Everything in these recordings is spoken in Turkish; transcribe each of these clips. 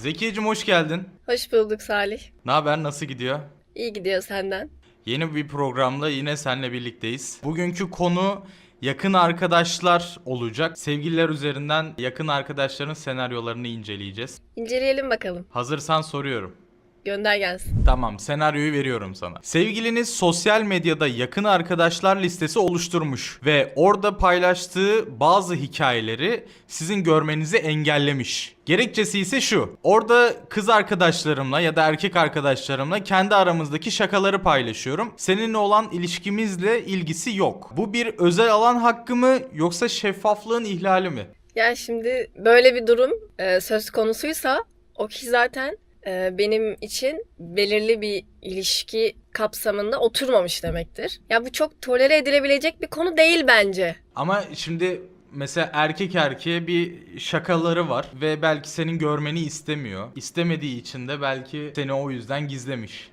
Zekiyeciğim hoş geldin. Hoş bulduk Salih. Ne haber? Nasıl gidiyor? İyi gidiyor senden. Yeni bir programla yine seninle birlikteyiz. Bugünkü konu yakın arkadaşlar olacak. Sevgililer üzerinden yakın arkadaşların senaryolarını inceleyeceğiz. İnceleyelim bakalım. Hazırsan soruyorum. Gönder gelsin. Tamam, senaryoyu veriyorum sana. Sevgiliniz sosyal medyada yakın arkadaşlar listesi oluşturmuş ve orada paylaştığı bazı hikayeleri sizin görmenizi engellemiş. Gerekçesi ise şu. Orada kız arkadaşlarımla ya da erkek arkadaşlarımla kendi aramızdaki şakaları paylaşıyorum. Seninle olan ilişkimizle ilgisi yok. Bu bir özel alan hakkı mı yoksa şeffaflığın ihlali mi? Ya şimdi böyle bir durum e, söz konusuysa o kişi zaten benim için belirli bir ilişki kapsamında oturmamış demektir. Ya bu çok tolere edilebilecek bir konu değil bence. Ama şimdi mesela erkek erkeğe bir şakaları var ve belki senin görmeni istemiyor. İstemediği için de belki seni o yüzden gizlemiş.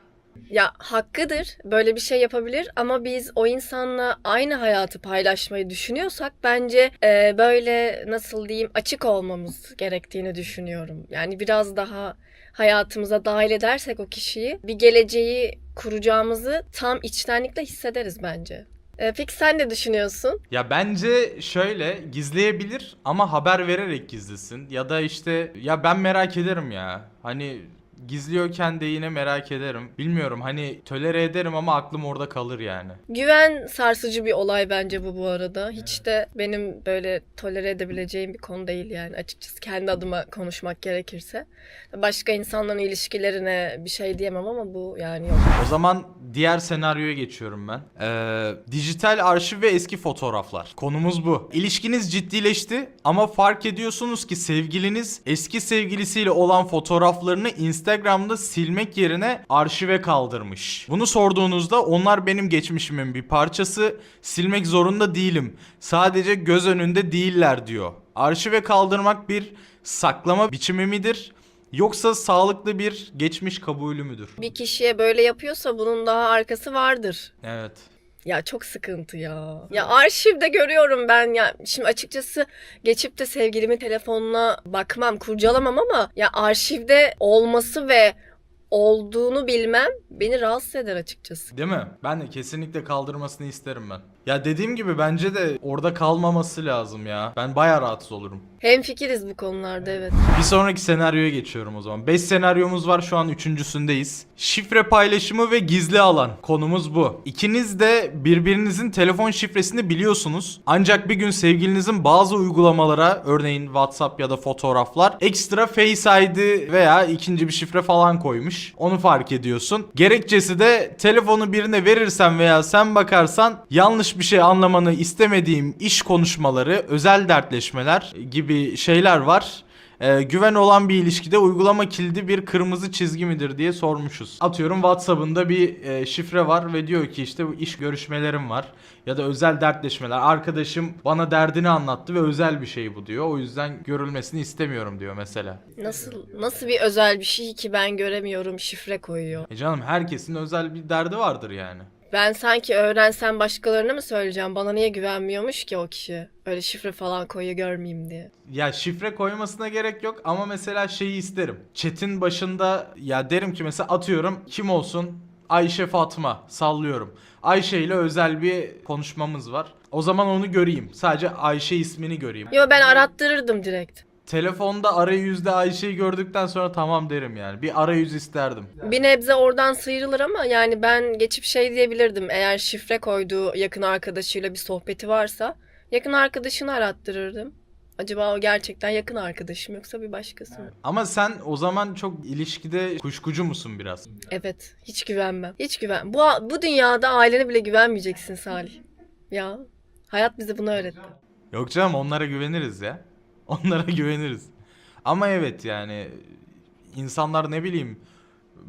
Ya hakkıdır böyle bir şey yapabilir ama biz o insanla aynı hayatı paylaşmayı düşünüyorsak bence e, böyle nasıl diyeyim açık olmamız gerektiğini düşünüyorum. Yani biraz daha hayatımıza dahil edersek o kişiyi bir geleceği kuracağımızı tam içtenlikle hissederiz bence. E, peki sen ne düşünüyorsun? Ya bence şöyle gizleyebilir ama haber vererek gizlesin. Ya da işte ya ben merak ederim ya. Hani gizliyorken de yine merak ederim. Bilmiyorum hani tolere ederim ama aklım orada kalır yani. Güven sarsıcı bir olay bence bu bu arada. Hiç de benim böyle tolere edebileceğim bir konu değil yani açıkçası kendi adıma konuşmak gerekirse. Başka insanların ilişkilerine bir şey diyemem ama bu yani yok. O zaman diğer senaryoya geçiyorum ben. Ee, dijital arşiv ve eski fotoğraflar. Konumuz bu. İlişkiniz ciddileşti ama fark ediyorsunuz ki sevgiliniz eski sevgilisiyle olan fotoğraflarını Instagram'da silmek yerine arşive kaldırmış. Bunu sorduğunuzda onlar benim geçmişimin bir parçası. Silmek zorunda değilim. Sadece göz önünde değiller diyor. Arşive kaldırmak bir saklama biçimi midir? Yoksa sağlıklı bir geçmiş kabulü müdür? Bir kişiye böyle yapıyorsa bunun daha arkası vardır. Evet. Ya çok sıkıntı ya. Ya arşivde görüyorum ben ya. Şimdi açıkçası geçip de sevgilimin telefonuna bakmam, kurcalamam ama ya arşivde olması ve olduğunu bilmem beni rahatsız eder açıkçası. Değil mi? Ben de kesinlikle kaldırmasını isterim ben. Ya dediğim gibi bence de orada kalmaması lazım ya. Ben bayağı rahatsız olurum. Hem fikiriz bu konularda evet. Bir sonraki senaryoya geçiyorum o zaman. 5 senaryomuz var şu an üçüncüsündeyiz. Şifre paylaşımı ve gizli alan. Konumuz bu. İkiniz de birbirinizin telefon şifresini biliyorsunuz. Ancak bir gün sevgilinizin bazı uygulamalara örneğin WhatsApp ya da fotoğraflar ekstra Face ID veya ikinci bir şifre falan koymuş. Onu fark ediyorsun. Gerekçesi de telefonu birine verirsen veya sen bakarsan yanlış bir şey anlamanı istemediğim iş konuşmaları, özel dertleşmeler gibi şeyler var. Ee, güven olan bir ilişkide uygulama kilidi bir kırmızı çizgi midir diye sormuşuz. Atıyorum WhatsApp'ında bir e, şifre var ve diyor ki işte bu iş görüşmelerim var ya da özel dertleşmeler. Arkadaşım bana derdini anlattı ve özel bir şey bu diyor. O yüzden görülmesini istemiyorum diyor mesela. Nasıl nasıl bir özel bir şey ki ben göremiyorum şifre koyuyor. E canım herkesin özel bir derdi vardır yani. Ben sanki öğrensem başkalarına mı söyleyeceğim? Bana niye güvenmiyormuş ki o kişi? Öyle şifre falan koyuyor görmeyeyim diye. Ya şifre koymasına gerek yok ama mesela şeyi isterim. Chat'in başında ya derim ki mesela atıyorum kim olsun? Ayşe Fatma sallıyorum. Ayşe ile özel bir konuşmamız var. O zaman onu göreyim. Sadece Ayşe ismini göreyim. Yo ben arattırırdım direkt. Telefonda arayüzde Ayşe'yi gördükten sonra tamam derim yani. Bir arayüz isterdim. Bir nebze oradan sıyrılır ama yani ben geçip şey diyebilirdim. Eğer şifre koyduğu yakın arkadaşıyla bir sohbeti varsa yakın arkadaşını arattırırdım. Acaba o gerçekten yakın arkadaşım yoksa bir başkası mı? Ama sen o zaman çok ilişkide kuşkucu musun biraz? Evet, hiç güvenmem. Hiç güven. Bu bu dünyada ailene bile güvenmeyeceksin Salih. Ya hayat bize bunu öğretti. Yok canım onlara güveniriz ya. Onlara güveniriz. Ama evet yani insanlar ne bileyim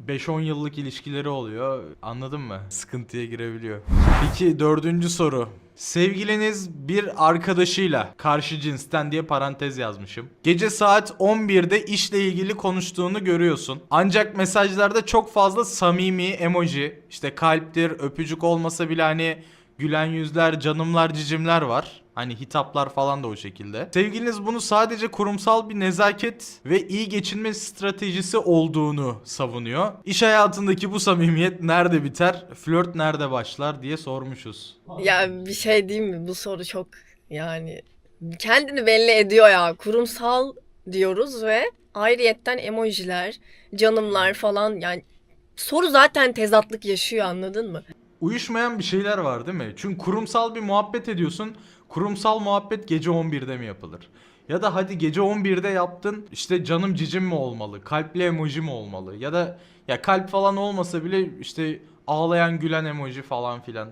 5-10 yıllık ilişkileri oluyor. Anladın mı? Sıkıntıya girebiliyor. Peki dördüncü soru. Sevgiliniz bir arkadaşıyla karşı cinsten diye parantez yazmışım. Gece saat 11'de işle ilgili konuştuğunu görüyorsun. Ancak mesajlarda çok fazla samimi emoji, işte kalptir, öpücük olmasa bile hani gülen yüzler, canımlar, cicimler var. Hani hitaplar falan da o şekilde. Sevgiliniz bunu sadece kurumsal bir nezaket ve iyi geçinme stratejisi olduğunu savunuyor. İş hayatındaki bu samimiyet nerede biter, flört nerede başlar diye sormuşuz. Ya bir şey diyeyim mi? Bu soru çok yani kendini belli ediyor ya. Kurumsal diyoruz ve ayrıyetten emojiler, canımlar falan yani soru zaten tezatlık yaşıyor anladın mı? Uyuşmayan bir şeyler var değil mi? Çünkü kurumsal bir muhabbet ediyorsun. Kurumsal muhabbet gece 11'de mi yapılır? Ya da hadi gece 11'de yaptın işte canım cicim mi olmalı? Kalpli emoji mi olmalı? Ya da ya kalp falan olmasa bile işte ağlayan gülen emoji falan filan.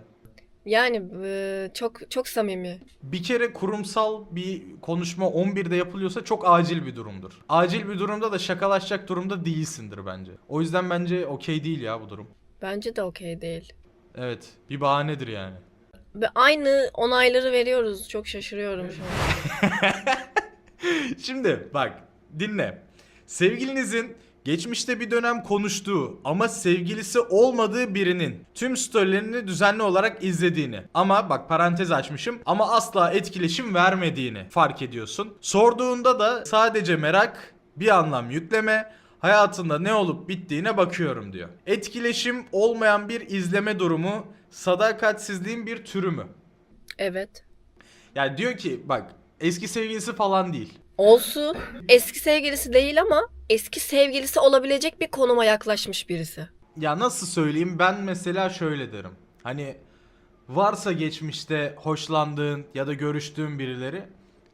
Yani e, çok çok samimi. Bir kere kurumsal bir konuşma 11'de yapılıyorsa çok acil bir durumdur. Acil bir durumda da şakalaşacak durumda değilsindir bence. O yüzden bence okey değil ya bu durum. Bence de okey değil. Evet bir bahanedir yani. Ve aynı onayları veriyoruz. Çok şaşırıyorum şu an. Şimdi bak dinle. Sevgilinizin geçmişte bir dönem konuştuğu ama sevgilisi olmadığı birinin tüm storylerini düzenli olarak izlediğini ama bak parantez açmışım ama asla etkileşim vermediğini fark ediyorsun. Sorduğunda da sadece merak, bir anlam yükleme, hayatında ne olup bittiğine bakıyorum diyor. Etkileşim olmayan bir izleme durumu sadakatsizliğin bir türü mü? Evet. Yani diyor ki bak eski sevgilisi falan değil. Olsun. Eski sevgilisi değil ama eski sevgilisi olabilecek bir konuma yaklaşmış birisi. Ya nasıl söyleyeyim ben mesela şöyle derim. Hani varsa geçmişte hoşlandığın ya da görüştüğün birileri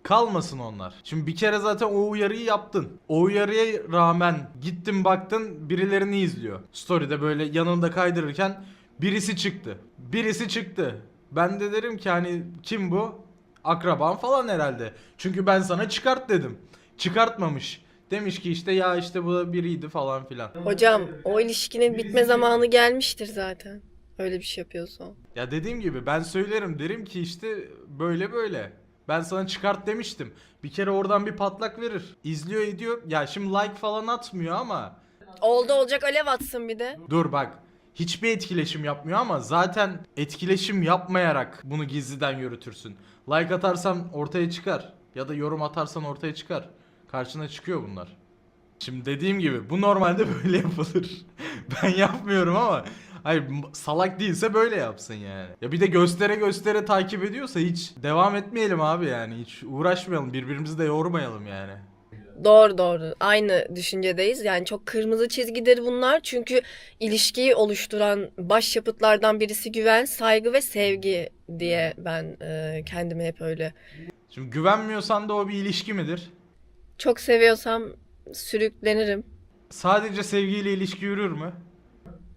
kalmasın onlar. Şimdi bir kere zaten o uyarıyı yaptın. O uyarıya rağmen gittin baktın birilerini izliyor. Story'de böyle yanında kaydırırken birisi çıktı. Birisi çıktı. Ben de derim ki hani kim bu? Akraban falan herhalde. Çünkü ben sana çıkart dedim. Çıkartmamış. Demiş ki işte ya işte bu da biriydi falan filan. Hocam o ilişkinin bitme zamanı gelmiştir zaten. Öyle bir şey yapıyorsa. Ya dediğim gibi ben söylerim derim ki işte böyle böyle. Ben sana çıkart demiştim. Bir kere oradan bir patlak verir. İzliyor ediyor. Ya şimdi like falan atmıyor ama Oldu olacak alev atsın bir de. dur bak. Hiçbir etkileşim yapmıyor ama zaten etkileşim yapmayarak bunu gizliden yürütürsün. Like atarsan ortaya çıkar. Ya da yorum atarsan ortaya çıkar. Karşına çıkıyor bunlar. Şimdi dediğim gibi bu normalde böyle yapılır. ben yapmıyorum ama hayır salak değilse böyle yapsın yani. Ya bir de göstere göstere takip ediyorsa hiç devam etmeyelim abi yani. Hiç uğraşmayalım birbirimizi de yormayalım yani. Doğru doğru. Aynı düşüncedeyiz. Yani çok kırmızı çizgidir bunlar. Çünkü ilişkiyi oluşturan başyapıtlardan birisi güven, saygı ve sevgi diye ben e, kendimi hep öyle. Şimdi güvenmiyorsan da o bir ilişki midir? Çok seviyorsam sürüklenirim. Sadece sevgiyle ilişki yürür mü?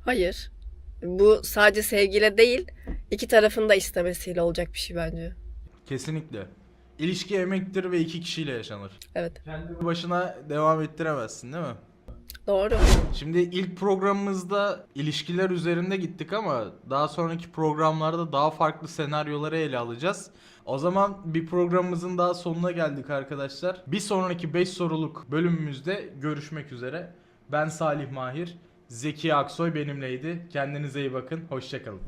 Hayır. Bu sadece sevgiyle değil, iki tarafın da istemesiyle olacak bir şey bence. Kesinlikle. İlişki emektir ve iki kişiyle yaşanır. Evet. Kendi başına devam ettiremezsin değil mi? Doğru. Şimdi ilk programımızda ilişkiler üzerinde gittik ama daha sonraki programlarda daha farklı senaryoları ele alacağız. O zaman bir programımızın daha sonuna geldik arkadaşlar. Bir sonraki 5 soruluk bölümümüzde görüşmek üzere. Ben Salih Mahir, Zeki Aksoy benimleydi. Kendinize iyi bakın, hoşçakalın.